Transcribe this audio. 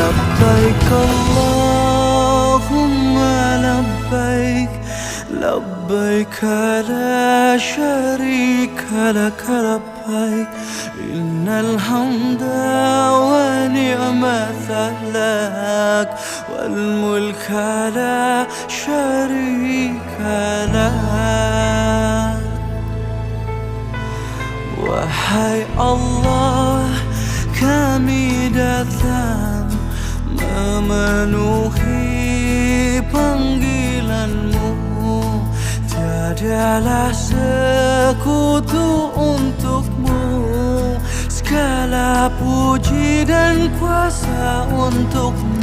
لبيك اللهم لبيك لبيك لا شريك لك لبيك. إن الحمد ونعمة لك والملك لا شريك لك. وحي الله كميد الذنب Tiadalah sekutu untukmu. Segala puji dan kuasa untukmu